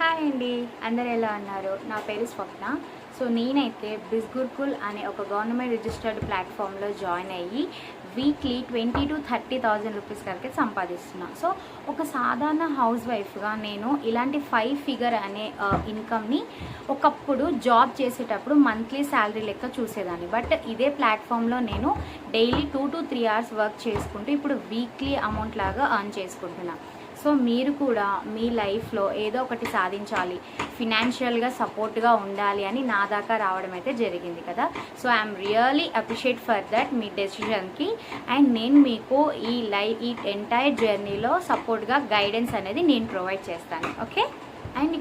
Hi అండి అందరు ఎలా అన్నారు నా పేరు స్వప్న. సో నేనైతే బిస్గుర్కుల్ అనే ఒక గవర్నమెంట్ రిజిస్టర్డ్ ప్లాట్ఫామ్లో జాయిన్ అయ్యి weekly twenty to thirty thousand rupees వరకే సంపాదిస్తున్నాను సో ఒక సాధారణ హౌస్ వైఫ్గా నేను ఇలాంటి ఫైవ్ ఫిగర్ అనే ఇన్కమ్ని ఒకప్పుడు జాబ్ చేసేటప్పుడు మంత్లీ శాలరీ లెక్క చూసేదాన్ని. బట్ ఇదే ప్లాట్ఫామ్లో నేను daily two to three hours work చేసుకుంటూ ఇప్పుడు వీక్లీ అమౌంట్ లాగా అర్న్ చేసుకుంటున్నాను సో మీరు కూడా మీ లైఫ్లో ఏదో ఒకటి సాధించాలి. ఫినాన్షియల్గా సపోర్ట్గా ఉండాలి అని నా దాకా రావడం అయితే జరిగింది కదా. So I'm really appreciate for that మీ డెసిషన్కి. అండ్ నేను మీకు ఈ లైఫ్ ఈ ఎంటైర్ జర్నీలో సపోర్ట్గా గైడెన్స్ అనేది నేను ప్రొవైడ్ చేస్తాను. ఓకే?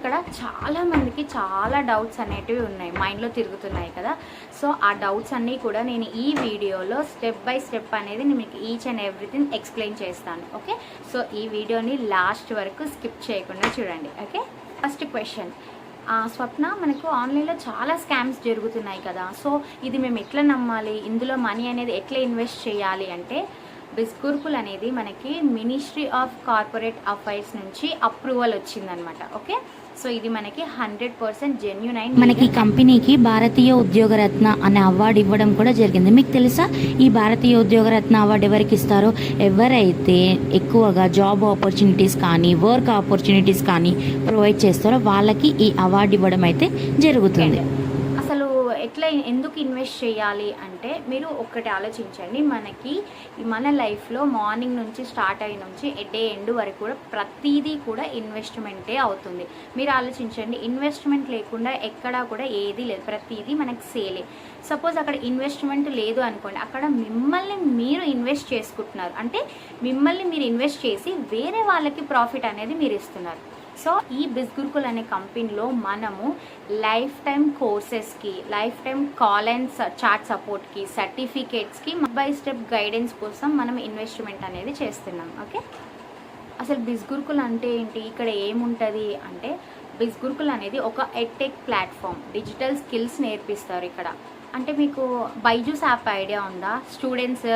ఇక్కడ చాలామందికి చాలా డౌట్స్ అనేటివి ఉన్నాయి. మైండ్లో తిరుగుతున్నాయి కదా. సో ఆ డౌట్స్ అన్నీ కూడా నేను ఈ వీడియోలో స్టెప్ బై స్టెప్ అనేది నేను మీకు ఈచ్ అండ్ ఎవ్రీథింగ్ ఎక్స్ప్లెయిన్ చేస్తాను. ఓకే సో ఈ వీడియోని లాస్ట్ వరకు స్కిప్ చేయకుండా చూడండి. ఓకే ఫస్ట్ క్వశ్చన్ స్వప్న మనకు ఆన్లైన్లో చాలా స్కామ్స్ జరుగుతున్నాయి కదా. సో ఇది మేము ఎట్లా నమ్మాలి? ఇందులో మనీ అనేది ఎట్లా ఇన్వెస్ట్ చేయాలి అంటే బిస్గుర్కుల్ అనేది మనకి మినిస్ట్రీ ఆఫ్ కార్పొరేట్ అఫైర్స్ నుంచి అప్రూవల్ వచ్చిందనమాట ఓకే సో ఇది మనకి హండ్రెడ్ పర్సెంట్ జెన్యున్ అయిన మనకి కంపెనీకి భారతీయ ఉద్యోగరత్న అనే అవార్డు ఇవ్వడం కూడా జరిగింది. మీకు తెలుసా? ఈ భారతీయ ఉద్యోగరత్న అవార్డు ఎవరికి ఇస్తారో? ఎవరైతే ఎక్కువగా జాబ్ ఆపర్చునిటీస్ కానీ వర్క్ ఆపర్చునిటీస్ కానీ ప్రొవైడ్ చేస్తారో వాళ్ళకి ఈ అవార్డు ఇవ్వడం అయితే జరుగుతుంది. ఎట్లా ఎందుకు ఇన్వెస్ట్ చేయాలి అంటే మీరు ఒక్కటి ఆలోచించండి. మనకి మన లైఫ్లో మార్నింగ్ నుంచి స్టార్ట్ అయిన నుంచి డే ఎండ్ వరకు కూడా ప్రతిదీ కూడా ఇన్వెస్ట్మెంటే అవుతుంది. మీరు ఆలోచించండి. ఇన్వెస్ట్మెంట్ లేకుండా ఎక్కడా కూడా ఏది లేదు. ప్రతిదీ మనకి సేలే. సపోజ్ అక్కడ ఇన్వెస్ట్మెంట్ లేదు అనుకోండి. అక్కడ మిమ్మల్ని మీరు ఇన్వెస్ట్ చేసుకుంటున్నారు. అంటే మిమ్మల్ని మీరు ఇన్వెస్ట్ చేసి వేరే వాళ్ళకి ప్రాఫిట్ అనేది మీరు ఇస్తున్నారు. సో ఈ బిస్గురుకుల్ అనే కంపెనీలో మనము life time కోర్సెస్కి life time call and chat సపోర్ట్కి సర్టిఫికేట్స్కి బై స్టెప్ గైడెన్స్ కోసం మనం ఇన్వెస్ట్మెంట్ అనేది చేస్తున్నాం ఓకే? అసలు బిస్గురుకుల్ అంటే ఏంటి? ఇక్కడ ఏముంటుంది అంటే బిస్గురుకుల్ అనేది ఒక ఎడ్టెక్ ప్లాట్ఫామ్ డిజిటల్ స్కిల్స్ నేర్పిస్తారు ఇక్కడ. అంటే మీకు బైజూస్ యాప్ ఐడియా ఉందా? స్టూడెంట్స్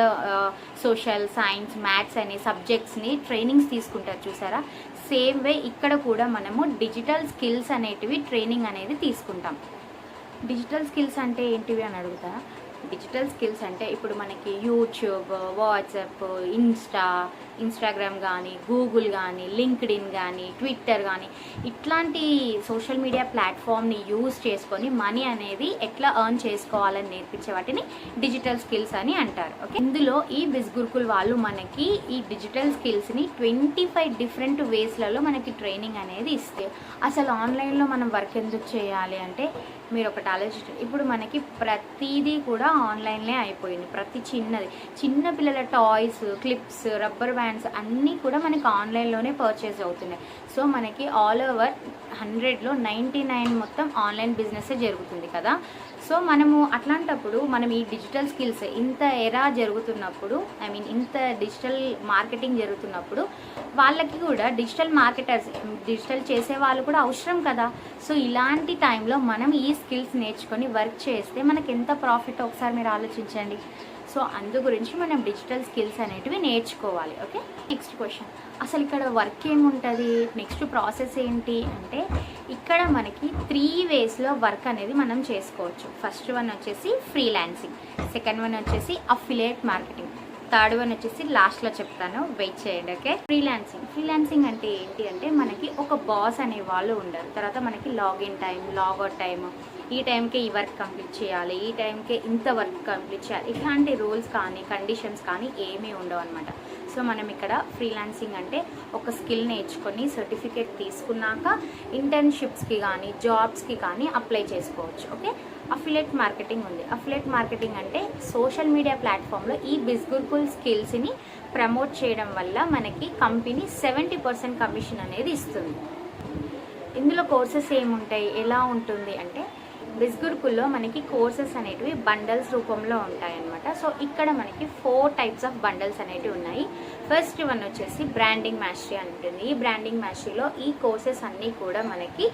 సోషల్ సైన్స్ మ్యాథ్స్ అనే సబ్జెక్ట్స్ని ట్రైనింగ్స్ తీసుకుంటారు చూసారా? సేమ్ వే ఇక్కడ కూడా మనము డిజిటల్ స్కిల్స్ అనేటివి ట్రైనింగ్ అనేది తీసుకుంటాం. డిజిటల్ స్కిల్స్ అంటే ఏంటివి అని అడుగుతారా? డిజిటల్ స్కిల్స్ అంటే ఇప్పుడు మనకి యూట్యూబ్ వాట్సాప్ ఇన్స్టా ఇన్స్టాగ్రామ్ కానీ గూగుల్ కానీ లింక్డ్ ఇన్ కానీ ట్విట్టర్ కానీ ఇట్లాంటి సోషల్ మీడియా ప్లాట్ఫామ్ని యూజ్ చేసుకొని మనీ అనేది ఎట్లా ఎర్న్ చేసుకోవాలని నేర్పించే వాటిని డిజిటల్ స్కిల్స్ అని అంటారు. ఓకే ఇందులో ఈ బిస్గురుకుల్ వాళ్ళు మనకి ఈ డిజిటల్ స్కిల్స్ని ట్వంటీ ఫైవ్ డిఫరెంట్ వేస్లలో మనకి ట్రైనింగ్ అనేది ఇస్తే అసలు ఆన్లైన్లో మనం వర్క్ ఎందుకు చేయాలి అంటే మీరు ఒకటి ఆలోచించండి. ఇప్పుడు మనకి ప్రతిదీ కూడా ఆన్లైన్లే అయిపోయింది. ప్రతి చిన్నది. చిన్న పిల్లల టాయ్స్ క్లిప్స్ రబ్బర్ బ్యాండ్స్ అన్నీ కూడా మనకి ఆన్లైన్లోనే పర్చేస్ అవుతున్నాయి. సో మనకి ఆల్ ఓవర్ హండ్రెడ్లో నైంటీ నైన్ మొత్తం ఆన్లైన్ బిజినెస్ జరుగుతుంది కదా. సో మనము అట్లాంటప్పుడు మనం ఈ డిజిటల్ స్కిల్స్ ఇంత ఎరా జరుగుతున్నప్పుడు ఐ మీన్ ఇంత డిజిటల్ మార్కెటింగ్ జరుగుతున్నప్పుడు వాళ్ళకి కూడా డిజిటల్ మార్కెటర్స్ డిజిటల్ చేసే వాళ్ళు కూడా అవసరం కదా. సో ఇలాంటి టైంలో మనం ఈ స్కిల్స్ నేర్చుకొని వర్క్ చేస్తే మనకి ఎంత ప్రాఫిట్? ఒకసారి మీరు ఆలోచించండి. సో అందు గురించి మనం డిజిటల్ స్కిల్స్ అనేటివి నేర్చుకోవాలి ఓకే నెక్స్ట్ క్వశ్చన్ అసలు ఇక్కడ వర్క్ ఏముంటుంది? నెక్స్ట్ ప్రాసెస్ ఏంటి? అంటే ఇక్కడ మనకి త్రీ వేస్లో వర్క్ అనేది మనం చేసుకోవచ్చు. ఫస్ట్ వన్ వచ్చేసి ఫ్రీలాన్సింగ్ సెకండ్ వన్ వచ్చేసి అఫిలియేట్ మార్కెటింగ్ థర్డ్ వన్ వచ్చేసి లాస్ట్లో చెప్తాను. వెయిట్ చేయండి ఓకే ఫ్రీలాన్సింగ్ ఫ్రీలాన్సింగ్ అంటే ఏంటి? అంటే మనకి ఒక బాస్ అనే వాళ్ళు ఉండరు. తర్వాత మనకి లాగిన్ టైం లాగౌట్ టైం ఈ టైంకే ఈ వర్క్ కంప్లీట్ చేయాలి ఈ టైంకే ఇంత వర్క్ కంప్లీట్ చేయాలి. ఇట్లాంటి రూల్స్ కానీ కండిషన్స్ కానీ ఏమీ ఉండవు అనమాట సో మనం ఇక్కడ ఫ్రీలాన్సింగ్ అంటే ఒక స్కిల్ నేర్చుకొని సర్టిఫికేట్ తీసుకున్నాక ఇంటర్న్షిప్స్కి కానీ జాబ్స్కి కానీ అప్లై చేసుకోవచ్చు. ఓకే? అఫిలేట్ మార్కెటింగ్ ఉంది. అఫిలేట్ మార్కెటింగ్ అంటే సోషల్ మీడియా ప్లాట్ఫామ్లో ఈ బిస్గుర్కుల్ స్కిల్స్ని ప్రమోట్ చేయడం వల్ల మనకి కంపెనీ సెవెంటీ పర్సెంట్ కమిషన్ అనేది ఇస్తుంది. ఇందులో కోర్సెస్ ఏముంటాయి? ఎలా ఉంటుంది అంటే బిస్గుర్కుల్లో మనకి కోర్సెస్ అనేటివి బండల్స్ రూపంలో ఉంటాయన్నమాట. సో ఇక్కడ మనకి ఫోర్ టైప్స్ ఆఫ్ బండల్స్ అనేటివి ఉన్నాయి. ఫస్ట్ వన్ వచ్చేసి బ్రాండింగ్ మ్యాస్ట్రీ అంటుంది ఉంటుంది. ఈ బ్రాండింగ్ మ్యాస్ట్రీలో ఈ కోర్సెస్ అన్నీ కూడా మనకి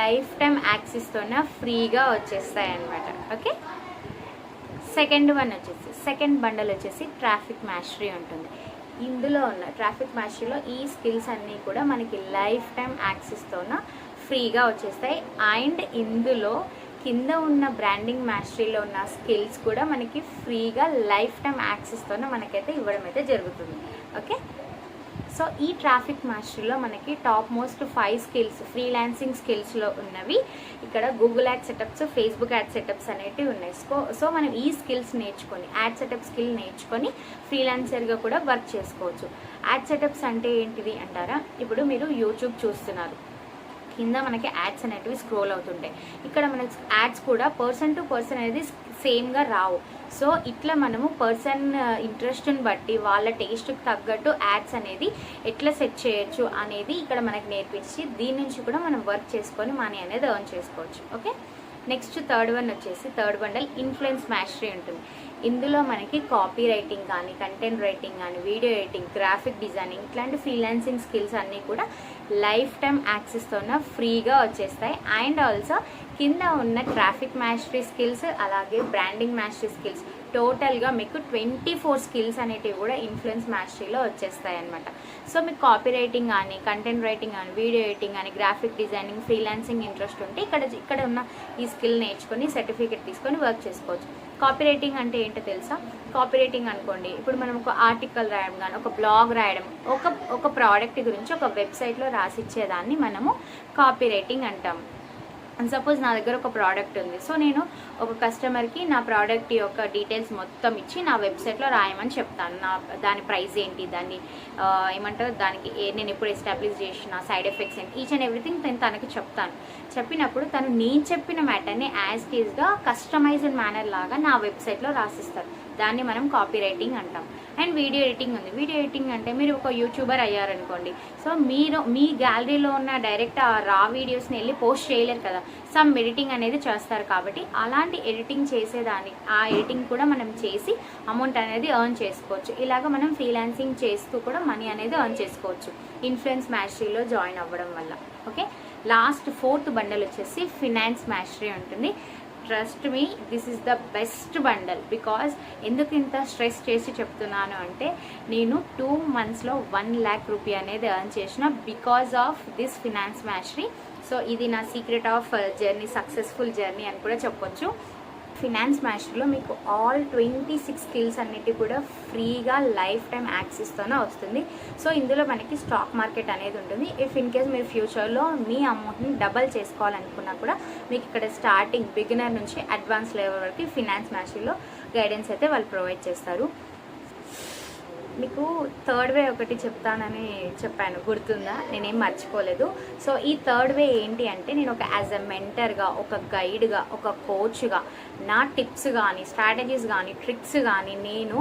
లైఫ్ టైం యాక్సెస్తోన ఫ్రీగా వచ్చేస్తాయి అన్నమాట ఓకే? సెకండ్ వన్ వచ్చేసి సెకండ్ బండల్ వచ్చేసి ట్రాఫిక్ మ్యాస్ట్రీ ఉంటుంది. ఇందులో ఉన్న ట్రాఫిక్ మ్యాస్ట్రీలో ఈ స్కిల్స్ అన్నీ కూడా మనకి లైఫ్ టైం యాక్సెస్తోన ఫ్రీగా వచ్చేస్తాయి. అండ్ ఇందులో కింద ఉన్న బ్రాండింగ్ మాస్టరీలో ఉన్న స్కిల్స్ కూడా మనకి ఫ్రీగా లైఫ్ టైం యాక్సెస్తోనే మనకైతే ఇవ్వడం అయితే జరుగుతుంది. ఓకే? సో ఈ ట్రాఫిక్ మాస్టరీలో మనకి top most five skills freelancing స్కిల్స్లో ఉన్నవి ఇక్కడ Google ad setups Facebook ad setups అనేటివి ఉన్నాయి. సో సో మనం ఈ స్కిల్స్ నేర్చుకొని యాడ్ సెటప్ స్కిల్ నేర్చుకొని ఫ్రీలాన్సర్గా కూడా వర్క్ చేసుకోవచ్చు. యాడ్ సెటప్స్ అంటే ఏంటిది అంటారా? ఇప్పుడు మీరు యూట్యూబ్ చూస్తున్నారు. కింద మనకి యాడ్స్ అనేటివి స్క్రోల్ అవుతుంటాయి. ఇక్కడ మనకి యాడ్స్ కూడా పర్సన్ టు పర్సన్ అనేది సేమ్గా రావు. సో ఇట్లా మనము పర్సన్ ఇంట్రెస్ట్ని బట్టి వాళ్ళ టేస్ట్కి తగ్గట్టు యాడ్స్ అనేది ఎట్లా సెట్ చేయొచ్చు అనేది ఇక్కడ మనకి నేర్పించి దీని నుంచి కూడా మనం వర్క్ చేసుకొని మనీ అనేది ఎర్న్ చేసుకోవచ్చు. ఓకే? నెక్స్ట్ థర్డ్ వన్ వచ్చేసి థర్డ్ బండల్ ఇన్ఫ్లుయెన్స్ మాస్టరీ ఉంటుంది. ఇందులో మనకి కాపీ రైటింగ్ కానీ కంటెంట్ రైటింగ్ కానీ వీడియో ఎడిటింగ్ గ్రాఫిక్ డిజైనింగ్ ఇట్లాంటి ఫ్రీలాన్సింగ్ స్కిల్స్ అన్నీ కూడా లైఫ్ టైం యాక్సెస్తోన ఫ్రీగా వచ్చేస్తాయి. అండ్ ఆల్సో కింద ఉన్న ట్రాఫిక్ మాస్టరీ స్కిల్స్ అలాగే బ్రాండింగ్ మాస్టరీ స్కిల్స్ టోటల్గా మీకు ట్వంటీ ఫోర్ స్కిల్స్ అనేటివి కూడా ఇన్ఫ్లుయెన్స్ మాస్టరీలో వచ్చేస్తాయి అనమాట సో మీకు కాపీ రైటింగ్ కానీ కంటెంట్ రైటింగ్ కానీ వీడియో ఎడిటింగ్ కానీ గ్రాఫిక్ డిజైనింగ్ ఫ్రీలాన్సింగ్ ఇంట్రెస్ట్ ఉంటే ఇక్కడ ఇక్కడ ఉన్న ఈ స్కిల్ నేర్చుకొని సర్టిఫికేట్ తీసుకొని వర్క్ చేసుకోవచ్చు. కాపీ రైటింగ్ అంటే ఏంటో తెలుసా? కాపీ రైటింగ్ అనుకోండి. ఇప్పుడు మనం ఒక ఆర్టికల్ రాయడం కానీ ఒక బ్లాగ్ రాయడం ఒక ఒక ప్రోడక్ట్ గురించి ఒక వెబ్సైట్లో రాసిచ్చేదాన్ని మనము కాపీ రైటింగ్ అంటాం. సపోజ్ నా దగ్గర ఒక ప్రోడక్ట్ ఉంది. సో నేను ఒక కస్టమర్కి నా ప్రోడక్ట్ యొక్క డీటెయిల్స్ మొత్తం ఇచ్చి నా వెబ్సైట్లో రాయమని చెప్తాను. నా దాని ప్రైస్ ఏంటి? దాన్ని ఏమంటారు? దానికి ఏ నేను ఎప్పుడు ఎస్టాబ్లిష్ చేసిన సైడ్ ఎఫెక్ట్స్ ఏంటి? ఈచ్ అండ్ ఎవ్రీథింగ్ నేను తనకి చెప్తాను. చెప్పినప్పుడు తను నేను చెప్పిన మ్యాటర్ని యాజ్ టీజ్గా కస్టమైజ్డ్ మేనర్ లాగా నా వెబ్సైట్లో రాసిస్తారు. దాన్ని మనం కాపీ రైటింగ్ అంటాం. అండ్ వీడియో ఎడిటింగ్ ఉంది. వీడియో ఎడిటింగ్ అంటే మీరు ఒక యూట్యూబర్ అయ్యారనుకోండి. సో మీరు మీ గ్యాలరీలో ఉన్న డైరెక్ట్ ఆ రా వీడియోస్ని వెళ్ళి పోస్ట్ చేయలేరు కదా. సమ్ ఎడిటింగ్ అనేది చేస్తారు కాబట్టి అలాంటి ఎడిటింగ్ చేసేదాన్ని ఆ ఎడిటింగ్ కూడా మనం చేసి అమౌంట్ అనేది ఎర్న్ చేసుకోవచ్చు. ఇలాగ మనం ఫ్రీలాన్సింగ్ చేస్తూ కూడా మనీ అనేది ఎర్న్ చేసుకోవచ్చు. ఇన్ఫ్లుయెన్స్ మ్యాస్టరీలో జాయిన్ అవ్వడం వల్ల. ఓకే లాస్ట్ ఫోర్త్ బండల్ వచ్చేసి ఫినాన్స్ మ్యాస్టరీ ఉంటుంది. Trust me this is the best bundle because ఎందుకు ఇంత స్ట్రెస్ చేసి చెప్తున్నాను అంటే నేను టూ మంత్స్లో వన్ ల్యాక్ రూపీ అనేది ఎర్న్ చేసిన because of this finance mastery so ఇది నా secret of journey successful journey అని కూడా చెప్పొచ్చు. ఫినాన్స్ మాస్టర్లో మీకు ఆల్ ట్వంటీ సిక్స్ స్కిల్స్ అన్నిటి కూడా ఫ్రీగా లైఫ్ టైం యాక్సెస్తోనే వస్తుంది. సో ఇందులో మనకి స్టాక్ మార్కెట్ అనేది ఉంటుంది. ఇఫ్ ఇన్ కేస్ మీరు ఫ్యూచర్లో మీ అమౌంట్ని డబల్ చేసుకోవాలనుకున్నా కూడా మీకు ఇక్కడ స్టార్టింగ్ బిగినర్ నుంచి అడ్వాన్స్ లెవెల్ వరకు ఫినాన్స్ మాస్టర్లో గైడెన్స్ అయితే వాళ్ళు ప్రొవైడ్ చేస్తారు. మీకు థర్డ్ వే ఒకటి చెప్తానని చెప్పాను. గుర్తుందా? నేనేం మర్చిపోలేదు. సో ఈ థర్డ్ వే ఏంటి అంటే నేను ఒక యాజ్ అ మెంటర్గా ఒక గైడ్గా ఒక కోచ్గా నా టిప్స్ కానీ స్ట్రాటజీస్ కానీ ట్రిక్స్ కానీ నేను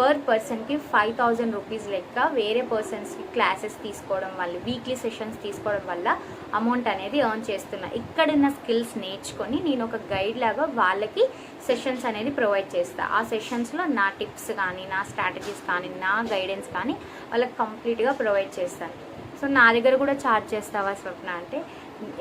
పర్ పర్సన్కి ఫైవ్ థౌజండ్ రూపీస్ లెక్క వేరే పర్సన్స్కి క్లాసెస్ తీసుకోవడం వల్ల వీక్లీ సెషన్స్ తీసుకోవడం వల్ల అమౌంట్ అనేది ఎర్న్ చేస్తున్నా. ఇక్కడున్న స్కిల్స్ నేర్చుకొని నేను ఒక గైడ్ లాగా వాళ్ళకి సెషన్స్ అనేది ప్రొవైడ్ చేస్తాను ఆ సెషన్స్లో నా టిప్స్ కానీ నా స్ట్రాటజీస్ కానీ నా గైడెన్స్ కానీ వాళ్ళకి కంప్లీట్గా ప్రొవైడ్ చేస్తాను. సో నా దగ్గర కూడా ఛార్జ్ చేస్తావా స్వప్న అంటే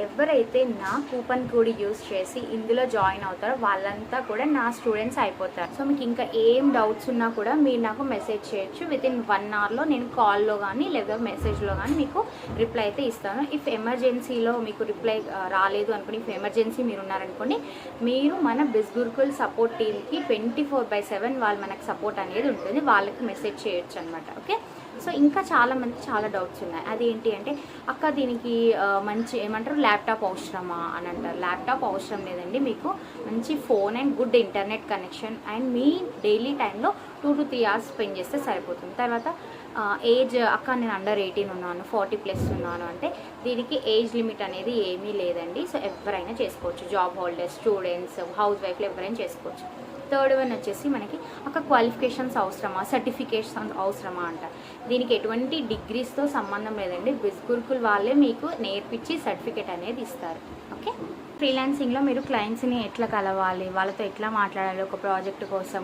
ఎవరైతే నా కూపన్ కోడ్ యూస్ చేసి ఇందులో జాయిన్ అవుతారో వాళ్ళంతా కూడా నా స్టూడెంట్స్ అయిపోతారు. సో మీకు ఇంకా ఏం డౌట్స్ ఉన్నా కూడా మీరు నాకు మెసేజ్ చేయొచ్చు. విత్ ఇన్ వన్ అవర్లో నేను కాల్లో కానీ లేదా మెసేజ్లో కానీ మీకు రిప్లై అయితే ఇస్తాను. ఇఫ్ ఎమర్జెన్సీలో మీకు రిప్లై రాలేదు అనుకోండి ఇఫ్ ఎమర్జెన్సీ మీరు ఉన్నారనుకోండి మీరు మన బిస్ గురుకుల్ సపోర్ట్ టీమ్కి ట్వంటీ ఫోర్ బై సెవెన్ వాళ్ళు మనకు సపోర్ట్ అనేది ఉంటుంది. వాళ్ళకి మెసేజ్ చేయొచ్చు అనమాట ఓకే సో ఇంకా చాలా మంది చాలా డౌట్స్ ఉన్నాయి. అది ఏంటి అంటే అక్క దీనికి మంచి ఏమంటారు ల్యాప్టాప్ అవసరమా అని అంటారు. ల్యాప్టాప్ అవసరం లేదండి మీకు. మంచి phone and good internet connection and me daily టైంలో two to three hours spend చేస్తే సరిపోతుంది. తర్వాత ఏజ్ అక్క నేను అండర్ ఎయిటీన్ ఉన్నాను ఫార్టీ ప్లస్ ఉన్నాను అంటే దీనికి ఏజ్ లిమిట్ అనేది ఏమీ లేదండి. సో ఎవరైనా చేసుకోవచ్చు. జాబ్ హోల్డర్స్ స్టూడెంట్స్ హౌస్ వైఫ్లు ఎవరైనా చేసుకోవచ్చు. థర్డ్ వన్ వచ్చేసి మనకి ఒక క్వాలిఫికేషన్స్ అవసరమా సర్టిఫికేషన్స్ అవసరమా అంట. దీనికి ఎటువంటి డిగ్రీస్తో సంబంధం లేదండి. బిజ్ గురుకుల్ వాళ్ళే మీకు నేర్పించి సర్టిఫికేట్ అనేది ఇస్తారు. ఓకే? ఫ్రీలాన్సింగ్లో మీరు క్లయింట్స్ని ఎట్లా కలవాలి వాళ్ళతో ఎట్లా మాట్లాడాలి ఒక ప్రాజెక్ట్ కోసం.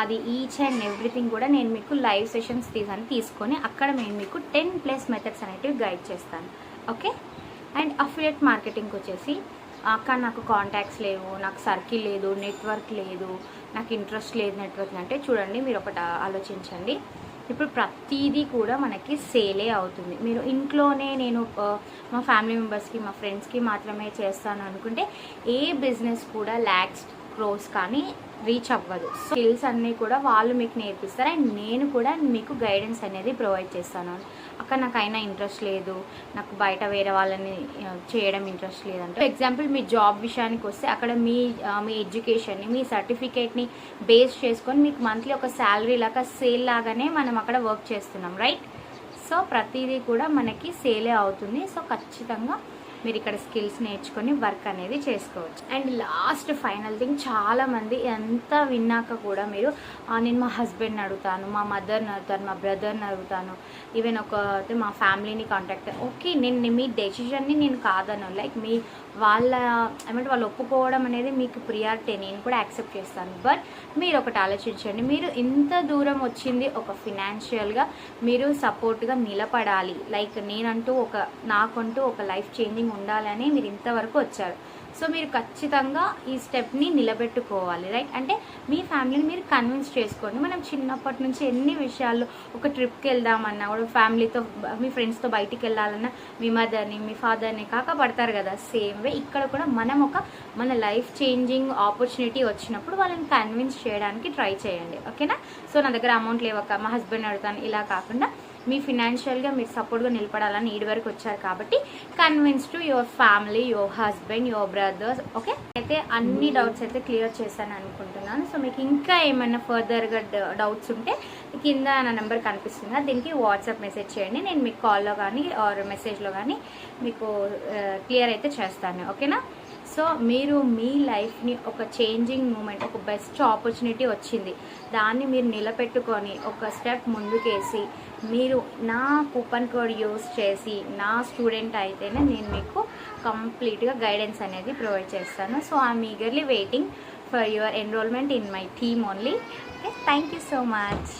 అది ఈచ్ అండ్ ఎవ్రీథింగ్ కూడా నేను మీకు లైవ్ సెషన్స్ తీసాను తీసుకొని అక్కడ నేను మీకు టెన్ ప్లస్ మెథడ్స్ అనేటివి గైడ్ చేస్తాను. ఓకే? అండ్ అఫిలియట్ మార్కెటింగ్కి వచ్చేసి అక్కడ నాకు కాంటాక్ట్స్ లేవు నాకు సర్కిల్ లేదు నెట్వర్క్ లేదు నాకు ఇంట్రెస్ట్ లేదు నెట్వర్క్ అంటే చూడండి మీరు ఒకటి ఆలోచించండి. ఇప్పుడు ప్రతిదీ కూడా మనకి సేలే అవుతుంది. మీరు ఇంట్లోనే నేను మా ఫ్యామిలీ మెంబర్స్కి మా ఫ్రెండ్స్కి మాత్రమే చేస్తాను అనుకుంటే ఏ బిజినెస్ కూడా ల్యాక్స్ క్రోస్ కానీ రీచ్ అవ్వదు. స్కిల్స్ అన్నీ కూడా వాళ్ళు మీకు నేర్పిస్తారు. అండ్ నేను కూడా మీకు గైడెన్స్ అనేది ప్రొవైడ్ చేస్తాను. అక్కడ నాకు అయినా ఇంట్రెస్ట్ లేదు. నాకు బయట వేరే వాళ్ళని చేయడం ఇంట్రెస్ట్ లేదంటే. ఎగ్జాంపుల్ మీ జాబ్ విషయానికి వస్తే అక్కడ మీ మీ ఎడ్యుకేషన్ని మీ సర్టిఫికేట్ని బేస్ చేసుకొని మీకు మంత్లీ ఒక శాలరీ లాగా సేల్ లాగానే మనం అక్కడ వర్క్ చేస్తున్నాం. రైట్? సో ప్రతిదీ కూడా మనకి సేలే అవుతుంది. సో ఖచ్చితంగా మీరు ఇక్కడ స్కిల్స్ నేర్చుకొని వర్క్ అనేది చేసుకోవచ్చు. అండ్ లాస్ట్ ఫైనల్ థింగ్ చాలామంది ఎంత విన్నాక కూడా మీరు నేను మా హస్బెండ్ని అడుగుతాను మా మదర్ని అడుగుతాను మా బ్రదర్ని అడుగుతాను ఈవెన్ ఒక అయితే మా ఫ్యామిలీని కాంటాక్ట్ ఓకే నేను మీ డెసిషన్ని నేను కాదను. లైక్ మీ వాళ్ళ ఏమంటే వాళ్ళు ఒప్పుకోవడం అనేది మీకు ప్రియారిటీ నేను కూడా యాక్సెప్ట్ చేస్తాను. బట్ మీరు ఒకటి ఆలోచించండి మీరు ఇంత దూరం వచ్చింది ఒక ఫినాన్షియల్గా మీరు సపోర్ట్గా నిలబడాలి. లైక్ నేనంటూ ఒక నాకంటూ ఒక లైఫ్ చేంజింగ్ ఉండాలని మీరు ఇంతవరకు వచ్చారు. సో మీరు ఖచ్చితంగా ఈ స్టెప్ని నిలబెట్టుకోవాలి రైట్? అంటే మీ ఫ్యామిలీని మీరు కన్విన్స్ చేసుకోండి. మనం చిన్నప్పటి నుంచి ఎన్ని విషయాల్లో ఒక ట్రిప్కి వెళ్దామన్నా కూడా ఫ్యామిలీతో మీ ఫ్రెండ్స్తో బయటికి వెళ్ళాలన్నా మీ మదర్ని మీ ఫాదర్ని కాక పడతారు కదా సేమ్ వే. ఇక్కడ కూడా మనం ఒక మన లైఫ్ చేంజింగ్ ఆపర్చునిటీ వచ్చినప్పుడు వాళ్ళని కన్విన్స్ చేయడానికి ట్రై చేయండి. ఓకేనా? సో నా దగ్గర అమౌంట్ లేవక్క మా హస్బెండ్ అడుగుతాను ఇలా కాకుండా మీ ఫినాన్షియల్గా మీరు సపోర్ట్గా నిలబడాలని ఈడి వరకు వచ్చారు కాబట్టి convince to your family your husband your brothers okay అయితే అన్ని డౌట్స్ అయితే క్లియర్ చేశాను అనుకుంటున్నాను. సో మీకు ఇంకా ఏమైనా ఫర్దర్గా డౌట్స్ ఉంటే కింద నా నెంబర్ కనిపిస్తుంది. దీనికి వాట్సాప్ మెసేజ్ చేయండి. నేను మీకు కాల్లో కానీ ఆర్ మెసేజ్లో కానీ మీకు క్లియర్ అయితే చేస్తాను. ఓకేనా? సో మీరు మీ లైఫ్ని ఒక చేంజింగ్ మూమెంట్ ఒక బెస్ట్ ఆపర్చునిటీ వచ్చింది. దాన్ని మీరు నిలబెట్టుకొని ఒక స్టెప్ ముందుకేసి మీరు నా కూపన్ కోడ్ యూస్ చేసి నా స్టూడెంట్ అయితేనే నేను మీకు కంప్లీట్గా గైడెన్స్ అనేది ప్రొవైడ్ చేస్తాను. So I'm eagerly waiting for your enrollment in my team only okay thank you so much